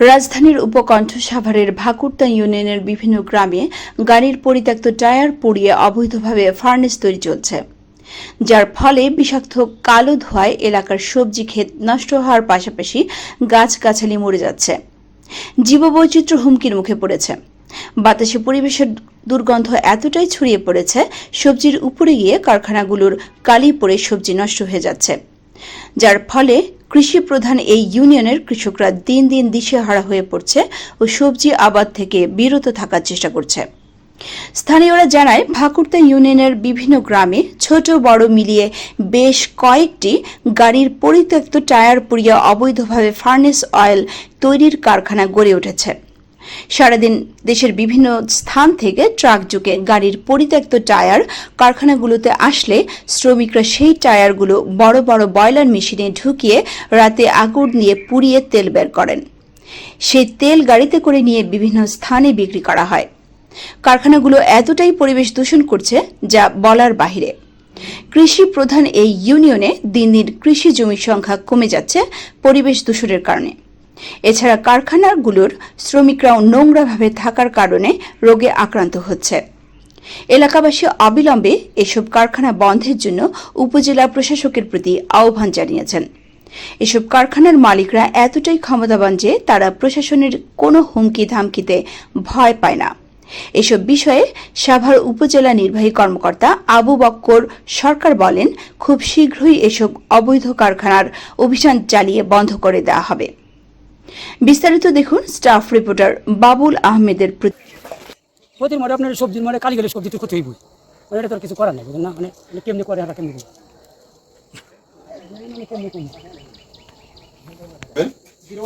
রাজধানীর উপকণ্ঠ সাভারের ভাকুরতা ইউনিয়নের বিভিন্ন গ্রামে গাড়ির পরিত্যক্ত টায়ার পুড়িয়ে অবৈধভাবে ফার্নেস তৈরি চলছে। যার ফলে বিষাক্ত কালো ধোঁয়ায় এলাকার সবজি ক্ষেত নষ্ট হওয়ার পাশাপাশি গাছগাছালি মরে যাচ্ছে। জীববৈচিত্র্য হুমকির মুখে পড়েছে। বাতাসে পরিবেশের দুর্গন্ধ এতটাই ছড়িয়ে পড়েছে, সবজির উপরে গিয়ে কারখানাগুলোর কালি পড়ে সবজি নষ্ট হয়ে যাচ্ছে। যার ফলে কৃষি প্রধান এই ইউনিয়নের কৃষকরা দিন দিন দিশেহারা হয়ে পড়ছে ও সবজি আবাদ থেকে বিরত থাকার চেষ্টা করছে। স্থানীয়রা জানায়, ভাকুরতা ইউনিয়নের বিভিন্ন গ্রামে ছোট বড় মিলিয়ে বেশ কয়েকটি গাড়ির পরিত্যক্ত টায়ার পুড়িয়ে অবৈধভাবে ফার্নেস অয়েল তৈরির কারখানা গড়ে উঠেছে। সারাদিন দেশের বিভিন্ন স্থান থেকে ট্রাক যুগে গাড়ির পরিত্যক্ত টায়ার কারখানাগুলোতে আসলে শ্রমিকরা সেই টায়ারগুলো বড় বড় বয়লার মেশিনে ঢুকিয়ে রাতে আগুন নিয়ে পুড়িয়ে তেল বের করেন। সেই তেল গাড়িতে করে নিয়ে বিভিন্ন স্থানে বিক্রি করা হয়। কারখানাগুলো এতটাই পরিবেশ দূষণ করছে যা বলার বাহিরে। কৃষি প্রধান এই ইউনিয়নে দিন দিন কৃষি জমির সংখ্যা কমে যাচ্ছে পরিবেশ দূষণের কারণে। এছাড়া কারখানাগুলোর শ্রমিকরাও নোংরাভাবে থাকার কারণে রোগে আক্রান্ত হচ্ছে। এলাকাবাসী অবিলম্বে এসব কারখানা বন্ধের জন্য উপজেলা প্রশাসকের প্রতি আহ্বান জানিয়েছেন। এসব কারখানার মালিকরা এতটাই ক্ষমতাবান যে তারা প্রশাসনের কোনো হুমকি ধামকিতে ভয় পায় না। এসব বিষয়ে সাভার উপজেলা নির্বাহী কর্মকর্তা আবু বক্কর সরকার বলেন, খুব শীঘ্রই এসব অবৈধ কারখানার অভিযান চালিয়ে বন্ধ করে দেওয়া হবে। বিস্তারিত দেখুন স্টাফ রিপোর্টার বাবুল আহমেদের প্রতি প্রতির আপনার সবজির মধ্যে কালি গেলে সবজি তো ক্ষতি হইবই। মানে এটা তো আর কিছু করার নাই বুঝলেন না? মানে মানে কেমনি করে আমরা কেমনি করি মানে কেমনি করি zero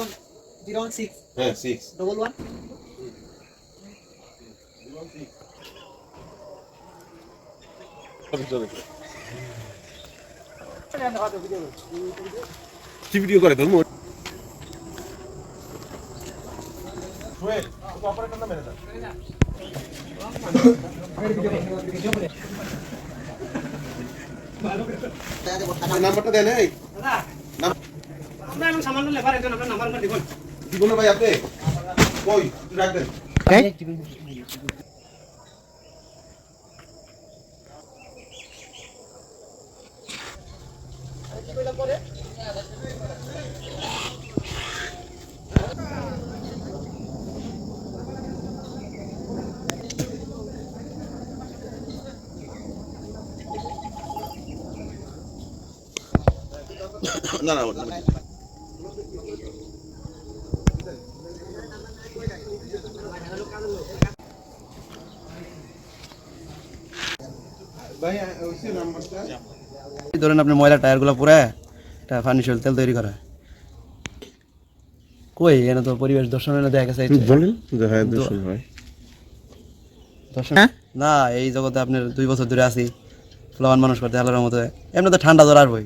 one zero one six হ্যাঁ সিক্স ডবল ওয়ান কি ভিডিও নাম্বারটা দেন এই আপনার লেবার একজন আপনার নাম্বার দিবেন দিব না। ভাই আপনি? কই? রাখ না না ধরেন আপনি ময়লা টায়ারগুলো পুরা এটা ফার্নিচার তেল তৈরি করা। কই এখানে তো পরিবেশ দর্শন এনে দেখা গেছে বলেন হ্যাঁ দূষণ হয়। দর্শন না এই জগতে আপনার দুই বছর ধরে আছি। ফ্লাওয়ান মানুষ করতে আল্লাহর মতো এমনি তো ঠান্ডা জ্বর আসবই